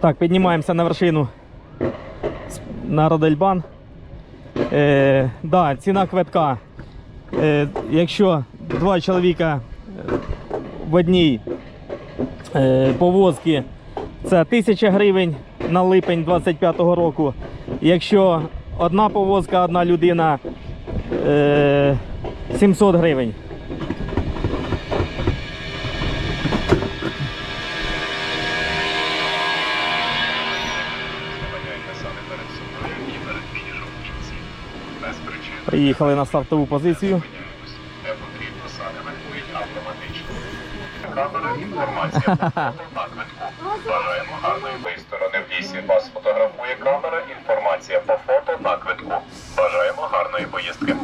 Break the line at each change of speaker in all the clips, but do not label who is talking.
Так, піднімаємося на вершину на Родельбан. Е, да, ціна квитка. Е, якщо два чоловіка е, в одній е, повозці, це 1000 гривень на липень 25-го року. Якщо одна повозка, одна людина е, 700 гривень. Приїхали на стартову позицію.
Бажаємо гарної сторони в лісі. Вас фотографує камера. Інформація по фото на квитку. Бажаємо гарної поїздки.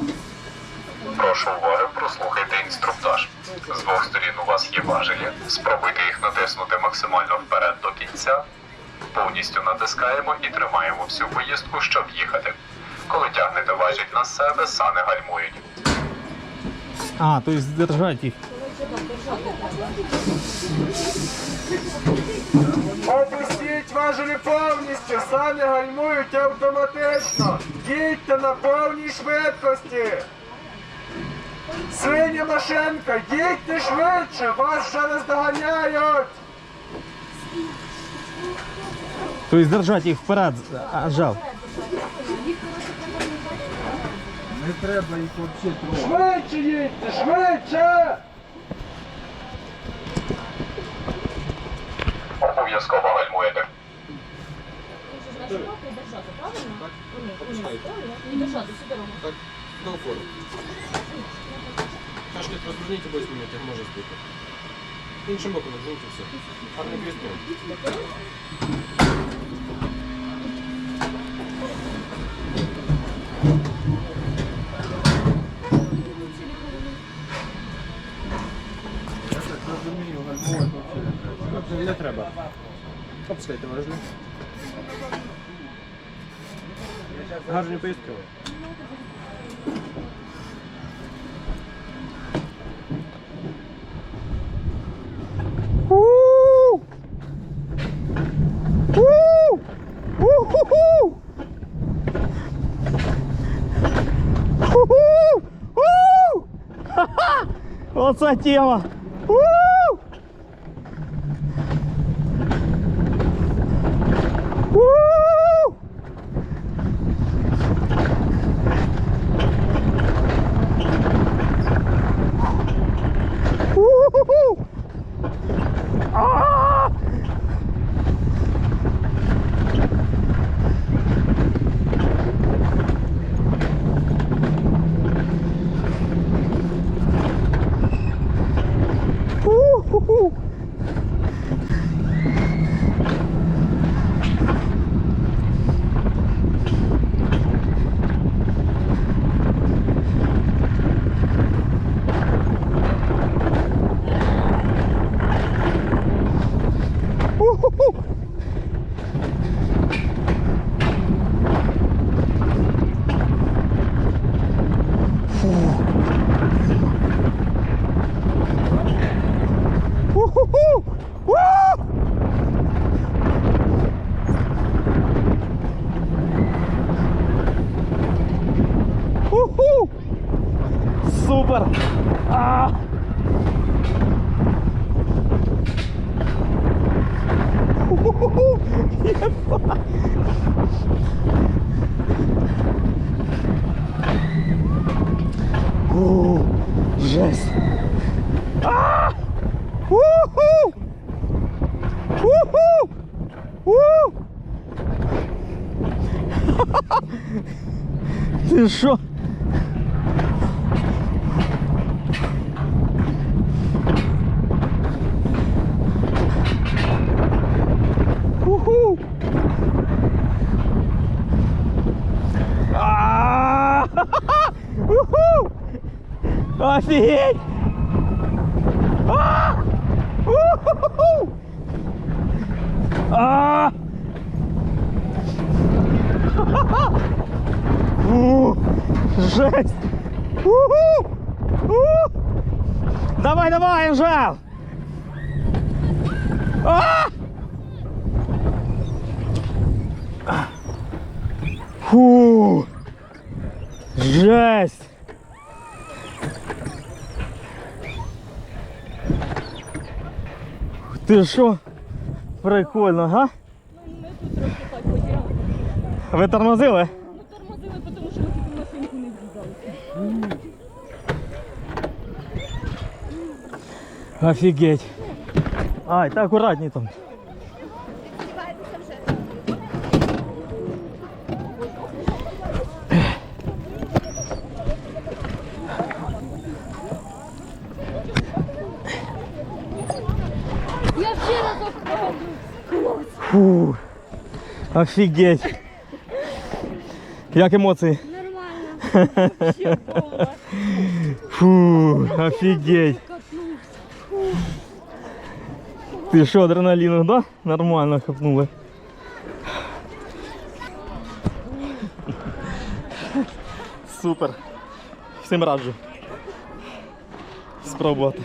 Прошу уваги, прослухайте інструктаж. З двох сторін у вас є важелі. Спробуйте їх натиснути максимально вперед до кінця. Повністю натискаємо і тримаємо всю поїздку, щоб їхати. Коли тягнете важіль на себе, сани гальмують.
А, то есть держать їх.
Опустіть важелі повністю, самі гальмують автоматично. Їдьте на повній швидкості. Синя машинка, їдьте швидше, вас вже не здоганяють.
То есть держать їх вперед, а, жав.
Швидше їдьте, швидше.
Обов'язково гальмуєте.
Значить, держати, правильно? Всю дорогу.
Так, до упору. Кашляк розверніть обоє знімати, як може збити. Іншим боком розверніть і все. Гарний квіст. Опускайте важливо. Гарні поїздки.
Оце тема. У-ху-ху! У! Уху! Супер! А! Уху! Єба! У, Жесть! Ти що? Уху! Жесть! У -у -у! У -у! Давай, давай, Анжел! А-а-а! Фу! Жесть! Ти що? Прикольно, га?
Ну, ми тут трохи так ходили.
Ви тормозили?
в'їздалися.
Офігеть. Ай, та акуратні там.
Я ще разок пробую.
Фу. Офігеть. Як емоції?
Нормально. Ще бомба.
Фу, офігеть. Ти що, адреналіну, да? Нормально хапнули. Супер. Всім раджу. Спробувати.